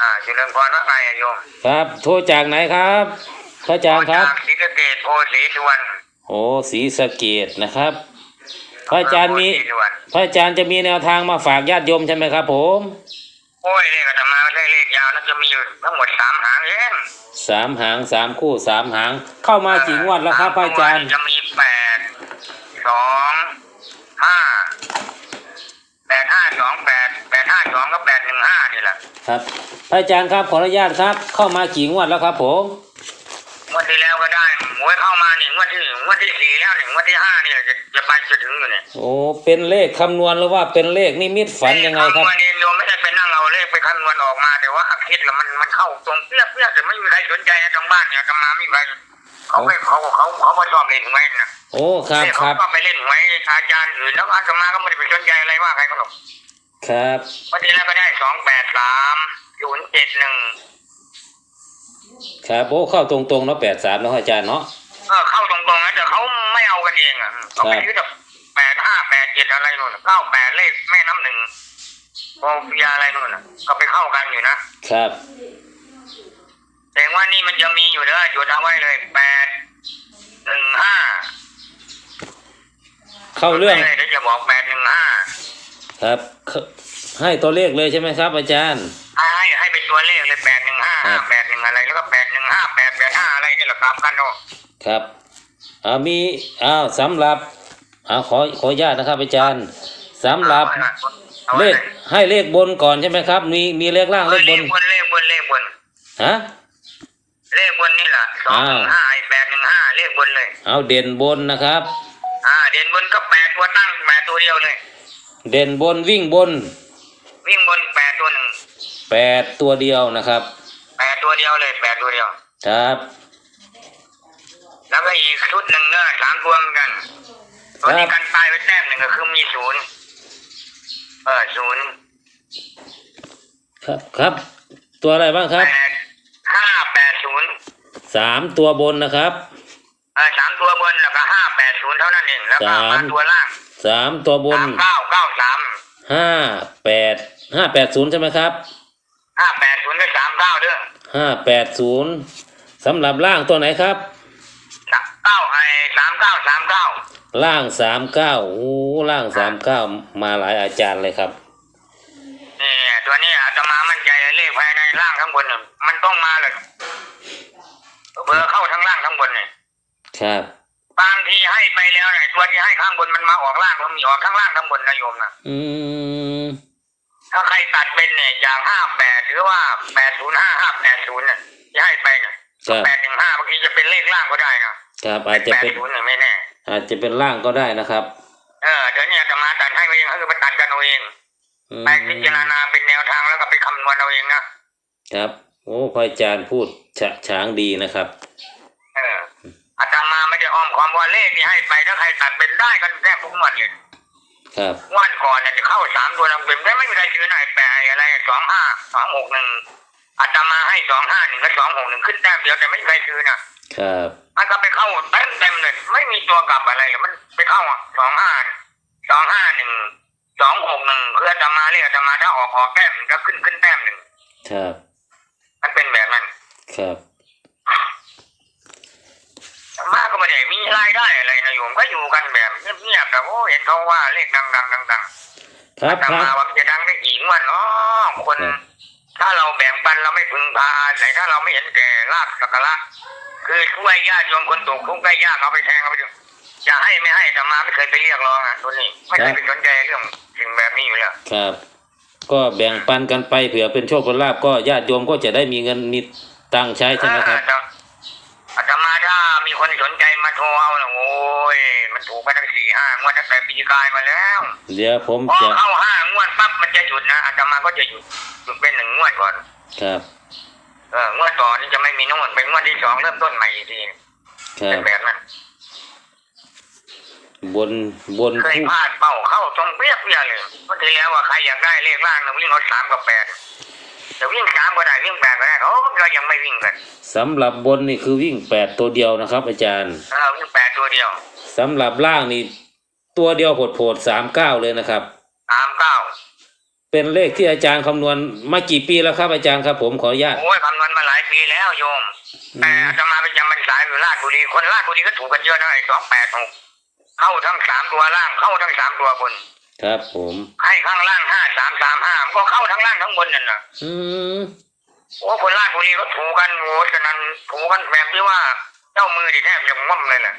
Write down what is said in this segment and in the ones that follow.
อ่าเจริญพรว่าไงอะโยมครับ โทรจากไหนครับพระอาจารย์ครับจากศรีสะเกษโพสีสุวรรณโอ้ศรีสะเกดนะครับ พระอาจารย์มี โพสีสุวรรณพระอาจารย์จะมีแนวทางมาฝากญาติโยมใช่ไหมครับ ผมโอ้ยเลขอาตมาไม่ใช่เลขยาวนะจะมีอยู่ทั้งหมดสามหางเองสามหางสามคู่สามหาง เข้ามากี่งวดแล้วครับพระอาจารย์ จะมีแปดสองห้าแปดห้าสองแปดแปดห้าสองก็แปดหนึ่งห้านี่แหละ ครับพระอาจารย์ครับขออนุญาตครับ เข้ามากี่งวดแล้วครับผมงวดที่แล้วก็ได้หวยเข้ามาหนึ่งวดที่งวดที่สี่แล้วหนึ่งวดที่ห้านี่แหละจะจะไปจะถึงอยู่เนี่ยโอ้เป็นเลขคำนวณหรือว่าเป็นเลขนิมิตฝันยังไงครับคำนวณเองโยมไม่ได้ไปนั่งเอาเลขไปคำนวณออกมา แต่ว่าคิดแล้วมันมันเข้าตรงเปี้ยเปี้ยแต่ไม่มีใครสนใจนะทางบ้านเนี่ยทำมาไม่มีใครเขาไม่เขาเขาเขาไม่ชอบเล่นหวยนะโอ้ครับเนี่ยคเขารับก็ไปเล่นหวยอาจารย์อื่นแล้วอาตมาก็ไม่ได้ไปสนใจอะไรว่าใครก็หรอก ครับ วันนี้แล้วก็ได้สองแปดสามศูนย์เจ็ดหนึ่งครับโอ้เข้าตรงๆเนาะแปดสามเนาะอาจารย์เนาะเออเข้าตรงๆนะแต่เขาไม่เอากันเองอะเขาไปยึดแบบแปดห้าแปดเจ็ดอะไรนู่นเก้าแปดเลขแม่น้ำหนึ่งโอเปียอะไรนู่นน่ะ ก็ไปเข้ากันอยู่นะครับ แต่ว่านี่มันจะมีอยู่เด้อจดเอาไว้เลยแปดหนึ่งห้าเข้าเรื่องเลยเดี๋ยวจะบอกแปดหนึ่งห้า ครับเข้าให้ตัวเลขเลยใช่ไหมครับ อาจารย์ให้ให้เป็นตัวเลขเลยแปดหนึ่งห้าห้าแปดหนึ่งอะไรแล้วก็แปดหนึ่งห้าแปดแปดห้าอะไรนี่แหละตามกันเนาะครับอ่ามีอ้าวสำหรับอ่าขอขออนุญาตนะครับ อาจารย์สำหรับอาเลไว้ขให้เลขบนก่อนใช่ไหมครับ มีมีเลขล่างเอาเลไว้ขบเลนขบนเลขบนเลขบนฮะเลขบนนี่แหละสองหนึ่งห้าไอ้แปดหนึ่งห้าเลขบนเลย เอาเด่นบนนะครับ อ่า เด่นบนก็แปดตัวตั้งแปดตัวเดียวเลย เด่นบนวิ่งบนวิ่งบนแปดตัวหนึ่งแปดตัวเดียวนะครับแปดตัวเดียวเลยแปดตัวเดียว ครับ แล้วก็อีกชุดหนึ่งก็สามตัวเหมือนกันตัวนี้กันตายไปแต้มหนึ่งก็คือมีศูนย์เออศูนย์ครับครับ ตัวอะไรบ้างครับแปดห้าแปดศูนย์สามตัวบนนะครับเออสามตัวบนแล้วก็ห้าแปดศูนย์เท่านั้นเองแล้วก็สามมาตัวล่างสามตัวบนสามเก้าเก้าสาม ห้าแปดห้าแปดศูนย์ใช่ไหมครับห้าแปดศูนย์ก็สามเก้าเด้อห้าแปดศูนย์สำหรับล่างตัวไหนครับสามเก้าไอ้สามเก้าสามเก้าล่างสามเก้าโอ้ล่างสามเก้ามาหลายอาจารย์เลยครับนี่ตัวนี้อาตมามั่นใจเลขภายในล่างทั้งบนเนี่ยมันต้องมาเลยเบอร์เข้าทั้งล่างทั้งบนเนี่ยครับ บางทีให้ไปแล้วเนี่ยตัวที่ให้ข้างบนมันมาออกล่างมันมีออกข้างล่างทั้งบนนะโยมนะอืมถ้าใครตัดเป็นเนี่ยจากห้าแปดหรือว่าแปดศูนย์ห้าห้าแปดศูนย์เนี่ยที่ให้ไปเนี่ยครับแปดหนึ่งห้าบางทีจะเป็นเลขล่างก็ได้นะครับอาจจะแปดเป็นศูนย์เนี่ยไม่แน่อาจจะเป็นล่างก็ได้นะครับ เออเดี๋ยวนี้อาตมาตัดให้เองก็คือไปตัดกันเอาเองอืมไปพิจารณาเป็นแนวทางแล้วก็ไปคำนวณเอาเองนะครับ โอ้พระอาจารย์พูดฉะฉางดีนะครับเออ อาตมาไม่ได้อ้อมความว่าเลขที่ให้ไปถ้าใครตัดเป็นได้กันแทบทุกงวันเลยครับวันก่อนเนี่ยจะเข้าสามตัวลำเป็นแต่ไม่มีใครซื้อไหนแปลอะไรสองห้าสองหกหนึ่งอาตมาให้สองห้าหนึ่งกับสองหกหนึ่งขึ้นแต้มเดียวแต่ไม่มีใครซื้อนะครับมันก็ไปเข้าเต็มเต็มๆเลยไม่มีตัวกลับอะไรเลยมันไปเข้าสองห้าสองห้าหนึ่งสองหกหนึ่งคืออาตมาเรียกอาตมาถ้าออกออกแต้มก็ขึ้นขึ้นแต้มหนึ่งครับมันเป็นแบบนั้นครับอาต มาก็ไม่ได้มีรายได้อะไรนะโยมก็อยู่กันแบบเงียบๆแต่โอ้เห็นเขาว่าเลขดังๆดังๆครับอาตครัมาบว่ามันจะดังได้อีกวันเนาะคน ครับ ถ้าเราแบ่งปันเราไม่พึงพาอาศัยถ้าเราไม่เห็นแก่ลาบสักการะคือช่วยญาติโยมคนตกทุกข์ได้ยากเอาไปแทงเอาไปดูจะให้ไม่ให้อาตมาไม่เคยไปเรียกร้องอะตัวนี้ไม่เคยไปสนใจเรื่องสิ่งแบบนี้อยู่แล้วครับ ก็แบ่งปันกันไปเผื่อเป็นโชคเป็นลาภก็ญาติโยมก็จะได้มีเงินมีตังค์ใช้ใช่ไหมครับ อ่าอาตมาถ้ามีคนสนใจมาโทรเอาน่ะโอ้ย มันถูกไปตั้งสี่ห้างวดตั้งแต่ปีกายมาแล้วเดี๋ยวผมพอจะเข้าห้างวดปั๊บมันจะหยุดนะอาตมาก็จะหยุดหยุดเป็นหนึ่งงวดก่อนครับ เอองวดต่อนี่จะไม่มีนู่นเป็นงวดที่สองเริ่มต้นใหม่อีกทีครัเป็บนแบบนั้นบนบนเคยคู่พลาดเป้าเข้าตรงเปี้ยเปี้ยเลยเมื่อที่แล้วว่าใครอยากได้เลขล่างนะวิ่งเอาสามกับแปด จะวิ่งสามก็ได้วิ่งแปดก็ได้เขาก็ยังไม่วิ่งกันสำหรับบนนี่คือวิ่งแปดตัวเดียวนะครับ อาจารย์เออวิ่งแปดตัวเดียวสำหรับล่างนี่ตัวเดียวโผดโผดสามเก้าเลยนะครับสามเก้าเป็นเลขที่อาจารย์คำนวณมากี่ปีแล้วครับอาจารย์ครับ ผมขออนุญาตโอ้ยคำนวณมาหลายปีแล้วโยมแต่อาตมาไปจำพรรษาอยู่ราชบุรีคนราชบุรีก็ถูกกันเยอะนะไอ้สองแปดหกเข้าทั้งสามตัวล่างเข้าทั้งสามตัวบนครับผมให้ ข้างล่างห้าสามสามห้ามันก็เข้าทั้งล่างทั้งบนนั่นนะอืมโอ้คนราชบุรีก็ถูกกันโอ้ฉะนั้นถูกกันแบบที่ว่าเจ้ามือดิแทบจะง่อมเลยแหละ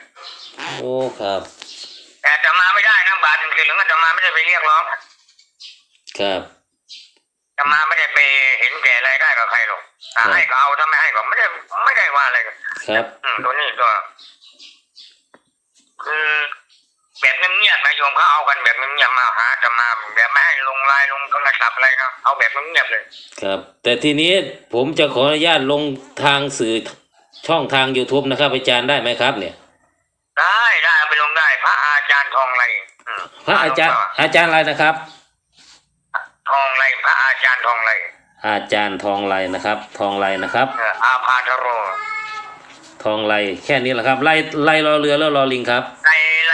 โอ้ครับ แต่อาตมาไม่ได้นะบาทหนึ่งสิเหลืองอาตมาไม่ได้ไปเรียกร้องครับอาตมาไม่ได้ไปเห็นแก่รายได้กับใครหรอกถ้าให้ก็เอาถ้าไม่ให้ก็ไม่ได้ไม่ได้ว่าอะไรกันครับ อืมตัวนี้ก็คือ แบบเงียบๆนะโยมเขาเอากันแบบเงียบๆมาหาจะมาแบบไม่ให้ลงไลน์ลงโทรศัพท์อะไรนะเอาแบบเงียบๆเลย ครับ แต่ทีนี้ผมจะขออนุญาตลงทางสื่อช่องทาง YouTube นะครับอาจารย์ได้ไหมครับเนี่ย ได้ได้เอาไปลงได้ พระอาจารย์ทองไรอืมพระอาจารย์อาจารย์อะไรนะครับ ทองไรพระอาจารย์ทองไรอาจารย์ทองไรนะครับ ทองไรนะครับ เอออาพาธโรทองไรแค่นี้แหละครับไล่ไล่รอเรือแล้วรอลิงครับไลไ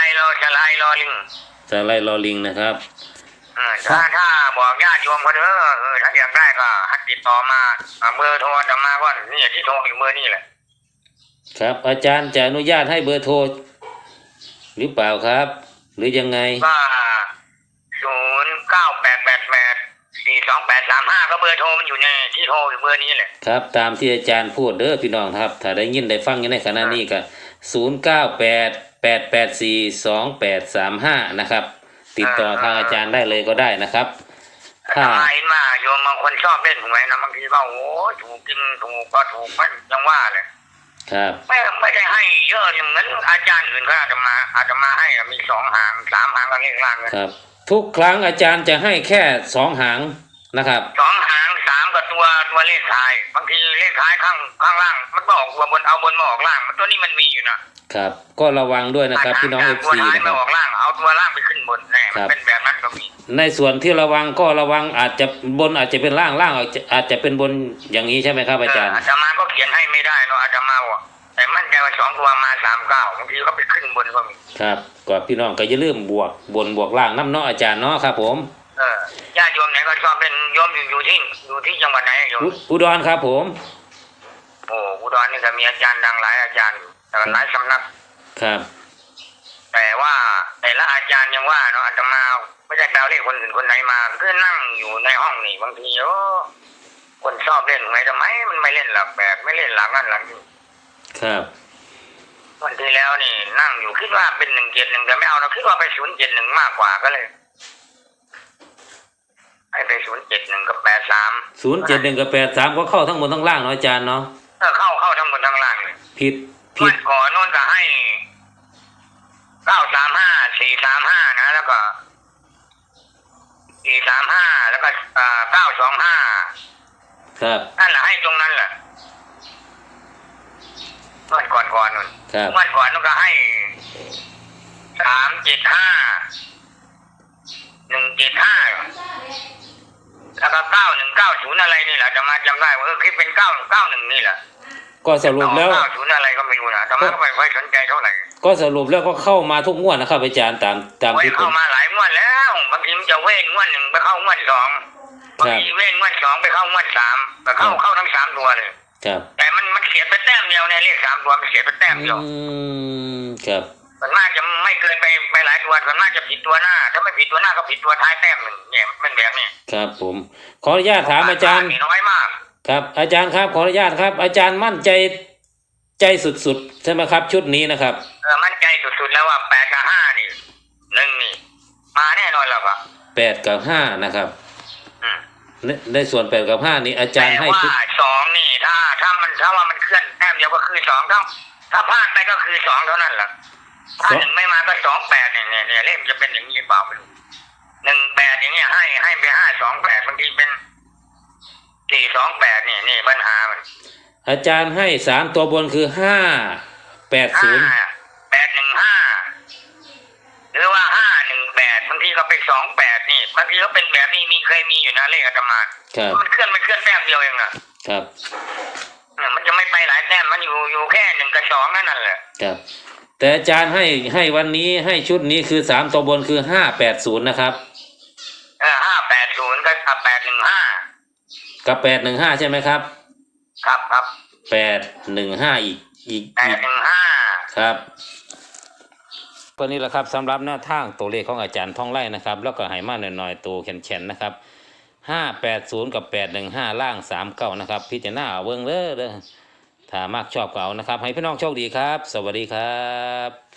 ลโลจะไลโลลิงจะไล่รอลิงนะครับเออถ้าถ้าบอกญาติโยมเขาเด้อเออถ้าอยากได้ก็ให้ติดต่อมาอ่าเบอร์โทรจะมาว่านี่ที่โทรอยู่เบอร์นี่แหละครับ อาจารย์จะอนุญาตให้เบอร์โทร หรือเปล่าครับ หรือยังไง ก็ศูนย์เก้าแปดแปดแปดสี่สองแปดสามห้าก็เบอร์โทรมันอยู่ในที่โทรอยู่เบอร์นี้แหละ ครับ ตามที่อาจารย์พูดเด้อพี่น้องครับ ถ้าได้ยินได้ฟังอยู่ในขณะนี้ก็ศูนย์เก้าแปด แปดแปดสี่สองแปดสามห้านะครับ ติดต่อทางอาจารย์ได้เลยก็ได้นะครับ ถ้าถ้าเห็นว่าโยมบางคนชอบเล่นหวยนะบางทีก็โอ้ยถูกกินถูกก็ถูกมันยังว่าเลยครับไม่ไม่ได้ให้เยอะอย่างเหมือนอาจารย์อื่นเขาอาจจะมาอาจจะมาให้อะมีสองหางสามหางก็เลขล่างเลยครับ ทุกครั้งอาจารย์จะให้แค่สองหางนะครับสองหาง เลขท้าย บางทีเลขท้ายข้างข้างล่าง มันก็ออกตัวบนเอาบนมาออกล่าง มันตัวนี้มันมีอยู่นะครับ ก็ระวังด้วยนะครับ พี่น้องเอฟตัวซีท้ายนะคมารับออกล่างเอาตัวล่างไปขึ้นบนแน่ครัมันบเป็นแบบนั้นก็มีในส่วนที่ระวังก็ระวังอาจจะบนอาจจะเป็นล่างล่างอาจจะอาจจะเป็นบนอย่างนี้ใช่ไหมครับอาจารย์เอาตมาก็เขียนให้ไม่ได้เนาะอาตมาบอกแต่มั่นใจว่าสองตัวมาสามเก้าบางทีก็ไปขึ้นบนก็มีครับก็พี่น้องก็อย่าลืมบวกบนบวกล่างน้ำเนาะอาจารย์เนาะครับผม เออญาติโยมไหนก็ชอบเป็นโยมอยู่อยู่ที่อยู่ที่จังหวัดไหนโยมอุอุดรครับผม โอ้อุดรนี่ก็มีอาจารย์ดังหลายอาจารย์อยู่แต่หลายสำนัก ครับ แต่ว่าแต่ละอาจารย์ยังว่าเนาะอาตมาไม่ได้แปลเลขคนอื่นคนไหนมาคือนั่งอยู่ในห้องนี่บางทีโอ้คนชอบเล่นไหมทำไมมันไม่เล่นหลักแบบไม่เล่นหลังนั่นหลังนี่ครับวันที่แล้วนี่นั่งอยู่คิดว่าเป็นหนึ่งเจ็ดหนึ่งแต่ไม่เอาเราคิดว่าไปศูนย์เจ็ดหนึ่งมากกว่าก็เลย ให้ไปศูนย์เจ็ดหนึ่งกับแปดสามศูนย์เจ็ดหนึ่งกับแปดสามก็เข้าทั้งบนทั้งล่างเนาะอาจารย์เนาะเออเข้าเข้าทั้งบนทั้งล่างเลยผิดผิวัดนก่อนโน้นก็ให้เก้าสามห้าสี่สามห้านะ แล้วก็สี่สามห้าแล้วก็เก้าสองห้าครับนั่นแหละให้ตรงนั้นแหละวันก่อนก่อนนู่นครับวันก่อนนู่นก็ให้สามเจ็ดห้าหนึ่งเจ็ดห้า แล้วก็เก้าหนึ่งเก้าศูนย์อะไรนี่แหละจะมาจำได้ว่าเออคลิปเป็นเก้าเก้าหนึ่งนี่แหละก็สรุปแล้วเก้าศูนย์อะไรก็ไม่รู้นะแต่มาก็ไม่ค่อยสนใจเท่าไหร่ก็สรุปแล้วก็เข้ามาทุกงวดนะครับอาจารย์ตามตามโอ้ยที่ผเข้ามมาหลายงวดแล้วบางทีมันจะเว้นงวดหนึ่งไปเข้างวดสองบางทีเว้นงวดสองไปเข้างวดสามไปเข้าเข้าทั้งสามตัวเลยครับ แต่มันมันเสียไปแต้มเดียวในเลขสามตัวมันเสียไปแต้มเดียวอืมครับ ส่วนมากจะไม่เกินไปไปหลายตัวส่วนมากจะผิดตัวหน้า ถ้าไม่ผิดตัวหน้าก็ผิดตัวท้ายแต้มหนึ่งเนี่ยมันแบบนี้ครับผม ขออนุญาตถามอาจารย์มีน้อยมาก ครับ อาจารย์ครับขออนุญาตครับ อาจารย์มั่นใจใจสุดๆใช่ไหมครับ ชุดนี้นะครับเออมั่นใจสุดๆแล้วว่าแปดกับห้านี่หนึ่งนี่มาแน่นอนแล้วครับแปดกับห้านะครับอืมในในส่วนแปดกับห้านี้อาจารย์แต่ให้ว่าชุดสองนี่ถ้าถ้ามันถ้าว่ามันเคลื่อนแต้มเดียวก็คือสองถ้าถ้าพลาดไปก็คือสองเท่านั้นแหละ ถ้าหนึ่งไม่มาก็สองแปดเนี่ยเนี่ยเนี่ยเลขมันจะเป็นอย่างนี้หรือเปล่าไม่รู้หนึ่งแปดอย่างเงี้ยให้ให้ไปห้าสองแปดบางทีเป็นสี่สองแปดเนี่ยนี่ปัญหามันอาจารย์ให้สามตัวบนคือห้าแปดศูห้านย์แปดหนึ่งห้าหรือว่าห้าหนึ่งแปดบางทีก็เป็นสองแปดนี่บางทีก็เป็นแบบนี้มีเคยมีอยู่นะเลขอาตมาครับมันเคลื่อนมันเคลื่อนแต้มเดียวเองอะครับเนี่ยมันจะไม่ไปหลายแต้มมันอยู่อยู่แค่หนึ่งกับสองนั่นน่ะแหละครับ แต่อาจารย์ให้ให้วันนี้ให้ชุดนี้คือสามตัวบนคือห้าแปดศูนย์นะครับเออห้าแปดศูนย์ก็แปดหนึ่งห้ากับแปดหนึ่งห้าใช่ไหมครับ ครับครับแปดหนึ่งห้าอีกอีกแปอีดกหนึ่งห้าครับตัวนี้แหละครับสำหรับหน้าทางตัวเลขของอาจารย์ท่องไล่นะครับ แล้วก็ให้มาหน่อยๆตัวแข็งๆนะครับห้าแปดศูนย์กับแปดหนึ่งห้าล่างสามเก้านะครับ พิจารณาเอาเบิ้งเด้อเด้อ ถ้ามากชอบก็เอานะครับ ให้พี่น้องโชคดีครับ สวัสดีครับ